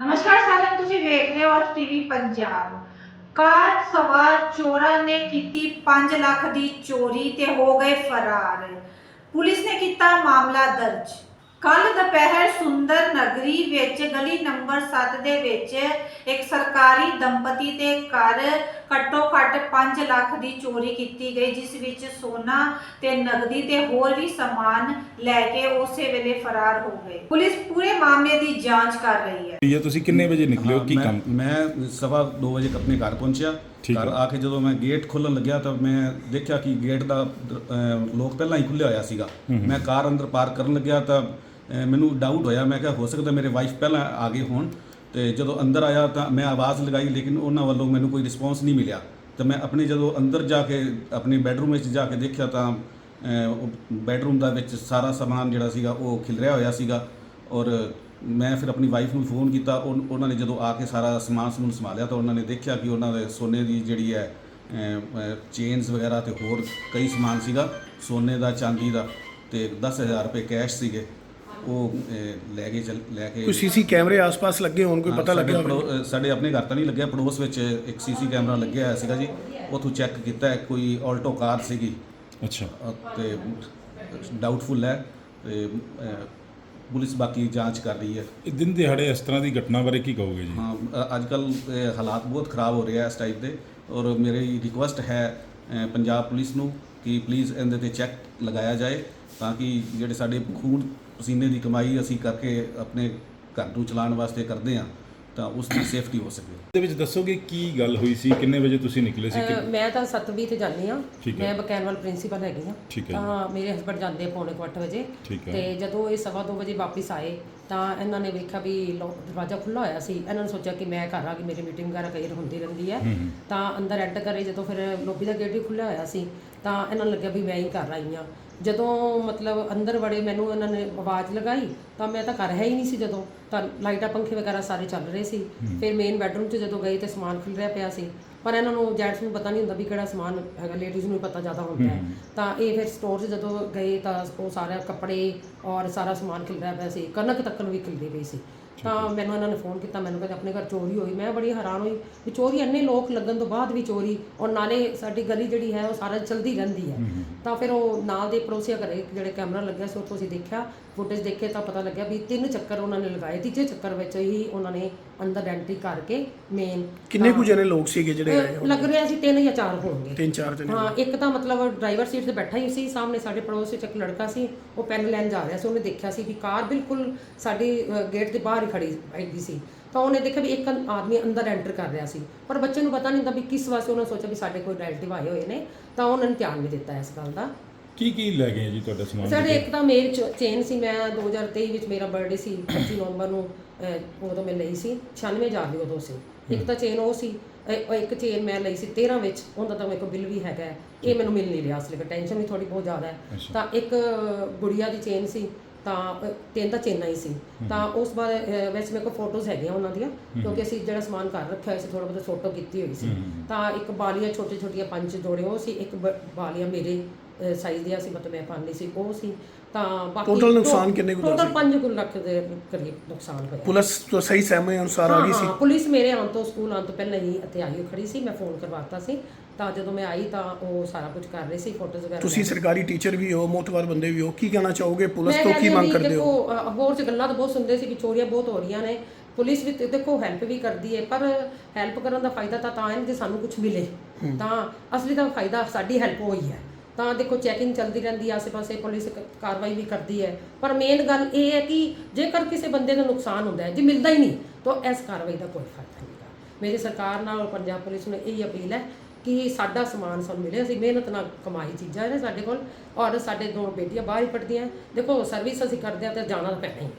ਨਮਸਕਾਰ ਸਾਰਿਆਂ ਤੁਸੀਂ ਵੇਖ ਰਹੇ ਹੋ ਟੀਵੀ ਪੰਜਾਬ ਕਾਰ ਸਵਾਰ ਚੋਰਾਂ ਨੇ ਕੀਤੀ 5 ਲੱਖ ਦੀ ਚੋਰੀ ਤੇ ਹੋ ਗਏ ਫਰਾਰ ਪੁਲਿਸ ਨੇ ਕੀਤਾ ਮਾਮਲਾ ਦਰਜ ਕੱਲ ਦੁਪਹਿਰ ਸੁੰਦਰ ਨਗਰੀ ਵਿੱਚ ਗਲੀ ਨੰਬਰ 7 ਦੇ ਵਿੱਚ ਇੱਕ ਸਰਕਾਰੀ ਦੰਪਤੀ ਦੇ ਘਰ ਘੱਟੋ ਘੱਟ 5 ਲੱਖ ਦੀ ਚੋਰੀ ਕੀਤੀ ਗਈ ਜਿਸ ਵਿੱਚ ਸੋਨਾ ਤੇ ਨਗਦੀ ਤੇ ਹੋਰ ਵੀ ਸਮਾਨ ਲੈ ਕੇ ਉਸੇ ਵੇਲੇ ਫਰਾਰ ਹੋ ਗਏ। ਪੁਲਿਸ ਪੂਰੇ ਮਾਮਲੇ ਦੀ ਜਾਂਚ ਕਰ ਰਹੀ ਹੈ। ਇਹ ਤੁਸੀਂ ਕਿੰਨੇ ਵਜੇ ਨਿਕਲੇ ਹੋ? ਕੀ ਮੈਂ- ਕੰਮ? ਮੈਂ ਸਵਾ 2 ਵਜੇ ਆਪਣੇ ਘਰ ਪਹੁੰਚਿਆ। ਠੀਕ ਘਰ ਹੈ। ਆ ਕੇ ਜਦੋਂ ਮੈਂ ਗੇਟ ਖੋਲਣ ਲੱਗਿਆ ਤਾਂ ਮੈਂ ਦੇਖਿਆ ਕਿ ਗੇਟ ਦਾ ਅਹ, ਲੋਕ ਪਹਿਲਾਂ ਹੀ ਖੁੱਲਿਆ ਹੋਇਆ ਸੀਗਾ। ਮੈਂ ਕਾਰ ਅੰਦਰ ਪਾਰਕ ਕਰਨ ਲੱਗਿਆ ਤਾਂ ਮੈਨੂੰ ਡਾਊਟ ਹੋਇਆ, ਮੈਂ ਕਿਹਾ ਹੋ ਸਕਦਾ ਮੇਰੇ ਵਾਈਫ ਪਹਿਲਾਂ ਆ ਗਏ ਹੋਣ ਤੇ ਜਦੋਂ ਅੰਦਰ ਆਇਆ ਤਾਂ ਮੈਂ ਆਵਾਜ਼ ਲਗਾਈ, ਲੇਕਿਨ ਉਹਨਾਂ ਵੱਲੋਂ ਮੈਨੂੰ ਕੋਈ ਰਿਸਪੌਂਸ ਨਹੀਂ ਮਿਲਿਆ। ਤਾਂ ਮੈਂ ਆਪਣੇ ਜਦੋਂ ਅੰਦਰ ਜਾ ਕੇ, ਆਪਣੇ ਬੈੱਡਰੂਮ ਵਿੱਚ ਜਾ ਕੇ ਦੇਖਿਆ ਤਾਂ ਬੈੱਡਰੂਮ ਦਾ ਵਿੱਚ ਸਾਰਾ ਸਮਾਨ ਜਿਹੜਾ ਸੀਗਾ, ਉਹ ਖਿਲਰਿਆ ਹੋਇਆ ਸੀਗਾ ਔਰ ਮੈਂ ਫਿਰ ਆਪਣੀ ਵਾਈਫ ਨੂੰ ਫੋਨ ਕੀਤਾ, ਉਨ- ਉਹਨਾਂ ਨੇ ਜਦੋਂ ਆ ਕੇ ਸਾਰਾ ਸਮਾਨ ਸਮੂਨ ਸੰਭਾਲਿਆ ਤਾਂ ਉਹਨਾਂ ਨੇ ਦੇਖਿਆ ਕਿ ਉਹਨਾਂ ਦੇ ਸੋਨੇ ਦੀ ਜਿਹੜੀ ਹੈ ਚੇਨਸ ਵਗੈਰਾ ਤੇ ਹੋਰ ਕਈ ਸਮਾਨ ਸੀਗਾ, ਸੋਨੇ ਦਾ, ਚਾਂਦੀ ਦਾ ਤੇ 10000 ਰੁਪਏ ਕੈਸ਼ ਸੀਗੇ। ਉਹ ਅਹ, ਲੈ ਕੇ ਚੱਲ ਲੈ ਕੇ ਕੋਈ ਸੀਸੀ ਕੈਮਰੇ ਆਸ-ਪਾਸ ਲੱਗੇ ਹੋਣ ਕੋਈ ਹਾਂ, ਪਤਾ ਸਾਡੇ ਲੱਗਿਆ ਹੋਵੇ? ਪੜੋ- ਅਹ, ਸਾਡੇ ਆਪਣੇ ਘਰ ਤਾਂ ਨਹੀਂ ਲੱਗਿਆ ਪੜੋਸ ਵਿੱਚ ਇੱਕ ਸੀਸੀ ਕੈਮਰਾ ਲੱਗਿਆ ਹੋਇਆ ਸੀਗਾ ਜੀ। ਉਥੋਂ ਚੈੱਕ ਕੀਤਾ ਹੈ, ਕੋਈ ਆਲਟੋ ਕਾਰ ਸੀਗੀ। ਅੱਛਾ। ਅਹ, ਤੇ ਡਾਊਟਫੁਲ ਹੈ ਤੇ ਅਹ, ਪੁਲਿਸ ਬਾਕੀ ਜਾਂਚ ਕਰ ਰਹੀ ਹੈ। ਇਹ ਦਿਨ ਦਿਹਾੜੇ ਇਸ ਤਰ੍ਹਾਂ ਦੀ ਘਟਨਾ ਬਾਰੇ ਕੀ ਕਹੋਗੇ ਜੀ? ਹਾਂ ਅ- ਅੱਜ ਕੱਲ ਹਾਲਾਤ ਬਹੁਤ ਖਰਾਬ ਹੋ ਰਹੇ ਆ ਇਸ ਟਾਈਪ ਦੇ। ਔਰ ਮੇਰੀ ਰਿਕੁਐਸਟ ਹੈ ਅ, ਪੰਜਾਬ ਪੁਲਿਸ ਨੂੰ ਕਿ ਪਲੀਜ਼ ਇਹਦੇ ਤੇ ਚੈੱਕ ਲਗਾਇਆ ਜਾਏ ਤਾਂ ਕਿ ਜਿਹੜੇ ਸਾਡੇ ਖੂਨ ਪਸੀਨੇ ਦੀ ਕਮਾਈ ਅਸੀਂ ਕਰਕੇ ਆਪਣੇ ਘਰ ਨੂੰ ਚਲਾਉਣ ਵਾਸਤੇ ਕਰਦੇ ਆ ਤਾਂ ਉਸ ਦੀ ਸੇਫਟੀ ਹੋ ਸਕੇ। ਇਹਦੇ ਵਿੱਚ ਦੱਸੋਗੇ ਕੀ ਗੱਲ ਹੋਈ ਸੀ ਕਿੰਨੇ ਵਜੇ ਤੁਸੀਂ ਨਿਕਲੇ ਸੀ ਅਹ ਕਿ- ਮੈਂ ਤਾਂ 7ਵੀਂ ਤੇ ਜਾਂਦੀ ਆ ਠੀਕ ਹੈ। ਮੈਂ ਬਕੈਨਵਲ ਪ੍ਰਿੰਸੀਪਲ ਹੈਗੀ ਆ ਠੀਕ ਹੈ। ਤਾਂ ਮੇਰੇ ਹਸਬੰਡ ਜਾਂਦੇ ਆ ਪੌਣੇ ਕੁ ਵਜੇ। ਠੀਕ ਹੈ। ਤੇ ਜਦੋਂ ਇਹ ਸਵਾ ਦੋ ਵਜੇ ਵਾਪਸ ਆਏ ਤਾਂ ਇਹਨਾਂ ਨੇ ਵੇਖਿਆ ਵੀ ਲੋ- ਦਰਵਾਜ਼ਾ ਖੁੱਲਾ ਹੋਇਆ ਸੀ। ਇਹਨਾਂ ਨੇ ਸੋਚਿਆ ਕਿ ਮੈਂ ਘਰ ਆ ਗਈ ਮੇਰੀ ਮੀਟਿੰਗ ਵਗੈਰਾ ਕਈ ਵਾਰ ਹੁੰਦੀ ਰਹਿੰਦੀ ਹੈ। ਤਾਂ ਅੰਦਰ ਐਂਟਰ ਕਰੇ ਜਦੋਂ ਫਿਰ ਲੋਬੀ ਦਾ ਗੇਟ ਵੀ ਖੁੱਲਿਆ ਹੋਇਆ ਸੀ ਤਾਂ ਇਹਨਾਂ ਨੂੰ ਲੱਗਿਆ ਵੀ ਮੈਂ ਹੀ ਘਰ ਆਈ ਆ ਜਦੋਂ ਮਤਲਬ ਅੰਦਰ ਵੜੇ ਮੈਨੂੰ ਇਹਨਾਂ ਨੇ ਆਵਾਜ਼ ਲਗਾਈ ਤਾਂ ਮੈਂ ਤਾਂ ਘਰ ਹੈ ਹੀ ਨਹੀਂ ਸੀ ਜਦੋਂ। ਤਾਂ ਲਾਈਟਾਂ ਪੰਖੇ ਵਗੈਰਾ ਸਾਰੇ ਚੱਲ ਰਹੇ ਸੀ। ਫਿਰ ਮੇਨ ਬੈੱਡਰੂਮ 'ਚ ਜਦੋਂ ਗਏ ਤੇ ਸਮਾਨ ਖਿਲ ਰਿਹਾ ਪਿਆ ਸੀ। ਪਰ ਇਹਨਾਂ ਨੂੰ ਜੈਂਟਸ ਨੂੰ ਪਤਾ ਨਹੀਂ ਹੁੰਦਾ ਵੀ ਕਿਹੜਾ ਸਮਾਨ ਹੈਗਾ ਲੇਡੀਜ਼ ਨੂੰ ਪਤਾ ਜ਼ਿਆਦਾ ਹੁੰਦਾ ਹੈ। ਤਾਂ ਇਹ ਫਿਰ ਸਟੋਰ 'ਚ ਜਦੋਂ ਗਏ ਤਾਂ ਉਹ ਸਾਰਾ ਕੱਪੜੇ ਔਰ ਸਾਰਾ ਸਮਾਨ ਖਿਲ ਰਿਹਾ ਪਿਆ ਸੀ। ਕਣਕ ਤੱਕ ਵੀ ਖਿਲਦੀ ਪਈ ਸੀ। ਤਾਂ ਮੈਨੂੰ ਇਹਨਾਂ ਨੇ ਫੋਨ ਕੀਤਾ ਮੈਨੂੰ ਕਹਿੰਦੇ ਆਪਣੇ ਘਰ ਚੋਰੀ ਹੋਈ। ਮੈਂ ਬੜੀ ਹੈਰਾਨ ਹੋਈ ਵੀ ਚੋਰੀ ਇੰਨੇ ਲੋਕ ਲੱਗਣ ਤੋਂ ਬਾਅਦ ਵੀ ਚੋਰੀ ਔਰ ਨਾਲੇ ਸਾਡੀ ਗਲੀ ਜਿਹੜੀ ਹੈ ਉਹ ਸਾਰਾ ਚਲਦੀ ਰਹਿੰਦੀ ਹੈ। ਤਾਂ ਫਿਰ ਉਹ ਨਾਲ ਦੇ ਪੜੋਸੀਆਂ ਘਰੇ ਜਿਹੜੇ ਕੈਮਰਾ ਲੱਗਿਆ ਸੀ ਉੱਥੋਂ ਅਸੀਂ ਦੇਖਿਆ ਫੁਟੇਜ ਦੇਖੇ ਤਾਂ ਪਤਾ ਲੱਗਿਆ ਵੀ ਤਿੰਨ ਚੱਕਰ ਉਹਨਾਂ ਨੇ ਲਗਾਏ। ਤੀਜੇ ਚੱਕਰ ਵਿੱਚ ਹੀ ਉਹਨਾਂ ਨੇ ਅੰਦਰ ਐਂਟਰੀ ਕਰਕੇ ਮੇਨ ਕਿੰਨੇ ਕੁ ਜਣੇ ਲੋਕ ਸੀਗੇ ਜਿਹੜੇ ਆਏ ਹੋਣ? ਲੱਗ ਰਿਹਾ ਸੀ ਤਿੰਨ ਜਾਂ ਚਾਰ ਹੋਣਗੇ। ਤਿੰਨ ਚਾਰ ਜਣੇ ਹਾਂ ਇੱਕ ਤਾਂ ਮਤਲਬ ਡਰਾਈਵਰ ਸੀਟ ਤੇ ਬੈਠਾ ਹੀ ਸੀ ਸਾਹਮਣੇ ਸਾਡੇ ਪੜੋਸ ਵਿੱਚ ਇੱਕ ਲੜਕਾ ਸੀ ਉਹ ਪੈਨ ਲੈਣ ਜਾ ਰਿਹਾ ਸੀ ਉਹਨੇ ਦੇਖਿਆ ਸੀ ਵੀ ਕਾਰ ਬਿਲਕੁਲ ਸਾਡੀ ਗੇਟ ਦੇ ਬਾਹਰ ਹੀ ਖੜੀ ਹੈਗੀ ਸੀ। ਤਾਂ ਉਹਨੇ ਦੇਖਿਆ ਵੀ ਇੱਕ ਆਦਮੀ ਅੰਦਰ ਐਂਟਰ ਕਰ ਰਿਹਾ ਸੀ। ਪਰ ਬੱਚੇ ਨੂੰ ਪਤਾ ਨਹੀਂ ਹੁੰਦਾ ਵੀ ਕਿਸ ਵਾਸਤੇ ਉਹਨੇ ਸੋਚਿਆ ਵੀ ਸਾਡੇ ਕੋਈ ਰਿਲੇਟਿਵ ਆਏ ਹੋਏ ਨੇ ਤਾਂ ਉਹਨਾਂ ਨੇ ਧਿਆਨ ਨਹੀਂ ਦਿੱਤਾ ਇਸ ਗੱਲ ਦਾ। ਕੀ ਕੀ ਲੈ ਗਏ ਜੀ ਤੁਹਾਡਾ ਸਮਾਨ? ਸਾਡੇ ਇੱਕ ਤਾਂ ਮੇਰੀ ਚੇਨ ਸੀ ਮੈਂ 2023 ਵਿੱਚ ਮੇਰਾ ਬਰਥਡੇ ਸੀ 25 ਨਵੰਬਰ ਨੂੰ ਉਦੋਂ ਮੈਂ ਲਈ ਸੀ 96000 ਦੀ ਉਦੋਂ ਸੀ। ਇੱਕ ਤਾਂ ਚੇਨ ਉਹ ਸੀ ਇੱਕ ਚੇਨ ਮੈਂ ਲਈ ਸੀ 13 ਵਿੱਚ ਉਹਦਾ ਤਾਂ ਮੇਰੇ ਕੋਲ ਬਿੱਲ ਵੀ ਹੈਗਾ। ਇਹ ਮੈਨੂੰ ਮਿਲ ਨਹੀਂ ਰਿਹਾ ਅਸਲੀ ਵਿੱਚ ਟੈਨਸ਼ਨ ਵੀ ਥੋੜੀ ਬਹੁਤ ਜ਼ਿਆਦਾ ਹੈ। ਤਾਂ ਇੱਕ ਗੁੜੀਆ ਦੀ ਚੇਨ ਸੀ ਤਾਂ ਤਿੰਨ ਤਾਂ ਚੇਨਾਂ ਹੀ ਸੀ। ਤਾਂ ਉਸ ਬਾਅਦ ਵੈਸੇ ਮੇਰੇ ਕੋਲ ਫੋਟੋਜ਼ ਹੈਗੀਆਂ ਉਹਨਾਂ ਦੀਆਂ ਕਿਉਂਕਿ ਅਸੀਂ ਜਿਹੜਾ ਸਮਾਨ ਘਰ ਰੱਖਿਆ ਹੋਇਆ ਸੀ ਥੋੜਾ ਬਹੁਤ ਫੋਟੋ ਕੀਤੀ ਹੋਈ ਸੀ। ਤਾਂ ਇੱਕ ਬਾਲੀਆਂ ਛੋਟੇ ਛੋਟੀਆਂ ਪੰਜ ਜੋੜੇ ਉਹ ਸੀ ਇੱਕ ਬਾਲੀਆਂ ਮੇਰੇ ਸਾਈਜ਼ ਦੀਆਂ ਸੀ ਮਤਲਬ ਮੈਂ ਪਾਉਂਦੀ ਸੀ ਉਹ ਸੀ। ਤਾਂ ਬਾਕੀ Total ਨੁਕਸਾਨ ਕਿੰਨੇ ਕੁ ਦਾ ਟੋਟਲ 5 ਲੱਖ ਦੇ ਕਰੀਬ ਨੁਕਸਾਨ ਹੋਇਆ। ਪੁਲਿਸ ਤੋਂ ਸਹੀ ਸਹਿਮੇ ਅਨੁਸਾਰ ਆ ਗਈ ਸੀ? ਹਾਂ, ਪੁਲਿਸ ਮੇਰੇ ਆਉਣ ਤੋਂ ਸਕੂਲ ਆਉਣ ਤੋਂ ਪਹਿਲਾਂ ਹੀ ਇੱਥੇ ਆਈ ਖੜੀ ਸੀ ਮੈਂ ਫੋਨ ਕਰਵਾਤਾ ਸੀ। ਤਾਂ ਜਦੋਂ ਮੈਂ ਆਈ ਤਾਂ ਉਹ ਸਾਰਾ ਕੁਝ ਕਰ ਰਹੇ ਸੀ ਫੋਟੋਜ਼ ਵਗੈਰਾ ਤੁਸੀਂ ਸਰਕਾਰੀ ਟੀਚਰ ਵੀ ਹੋ ਮੋਤਵਾਰ ਬੰਦੇ ਵੀ ਹੋ ਕੀ ਕਹਿਣਾ ਚਾਹੋਗੇ? ਪੁਲਿਸ ਤੋਂ ਕੀ ਮੰਗ ਕਰਦੇ ਹੋ? ਦੇਖੋ ਅ, ਅਖਬਾਰ 'ਚ ਗੱਲਾਂ ਤਾਂ ਬਹੁਤ ਸੁਣਦੇ ਸੀ ਕਿ ਚੋਰੀਆਂ ਬਹੁਤ ਹੋ ਰਹੀਆਂ ਨੇ। ਪੁਲਿਸ ਵੀ ਤੇ ਦੇਖੋ ਹੈਲਪ ਵੀ ਕਰਦੀ ਹੈ ਪਰ ਹੈਲਪ ਕਰਨ ਦਾ ਫਾਇਦਾ ਤਾਂ ਤਾਂ ਹੈ ਜੇ ਸਾਨੂੰ ਕੁਝ ਮਿਲੇ। ਤਾਂ ਅਸਲੀ ਤਾਂ ਫਾਇਦਾ ਸਾਡੀ ਹੈਲਪ ਹੋਈ ਹੈ। ਤਾਂ ਦੇਖੋ ਚੈਕਿੰਗ ਚੱਲਦੀ ਰਹਿੰਦੀ ਹੈ ਆਸੇ-ਪਾਸੇ ਪੁਲਿਸ ਕਾਰਵਾਈ ਵੀ ਕਰਦੀ ਹੈ। ਪਰ ਮੇਨ ਗੱਲ ਇਹ ਹੈ ਕਿ ਜੇਕਰ ਕਿਸੇ ਬੰਦੇ ਨੂੰ ਨੁਕਸਾਨ ਹੁੰਦਾ ਹੈ ਜੇ ਮਿਲਦਾ ਹੀ ਨਹੀਂ ਤਾਂ ਇਸ ਕਾਰਵਾਈ ਦਾ ਕੋਈ ਫਾਇਦਾ ਨਹੀਂ ਮੇਰੀ ਸਰਕਾਰ ਨਾਲ ਔਰ ਪੰਜਾਬ ਪੁਲਿਸ ਨੂੰ ਇਹ ਅਪੀਲ ਹੈ ਕਿ ਸਾਡਾ ਸਮਾਨ ਸਾਨੂੰ ਮਿਲੇ ਅਸੀਂ ਮਿਹਨਤ ਨਾਲ ਕਮਾਈ ਚੀਜ਼ਾਂ ਨੇ ਸਾਡੇ ਕੋਲ, ਔਰ ਸਾਡੇ ਦੋ ਬੇਟੀਆਂ ਬਾਹਰ ਹੀ ਪੜ੍ਹਦੀਆਂ ਦੇਖੋ ਸਰਵਿਸ ਅਸੀਂ ਕਰਦੇ ਆ ਤੇ ਜਾਣਾ ਤਾਂ ਪੈਣਾ ਹੀ ਹੈ।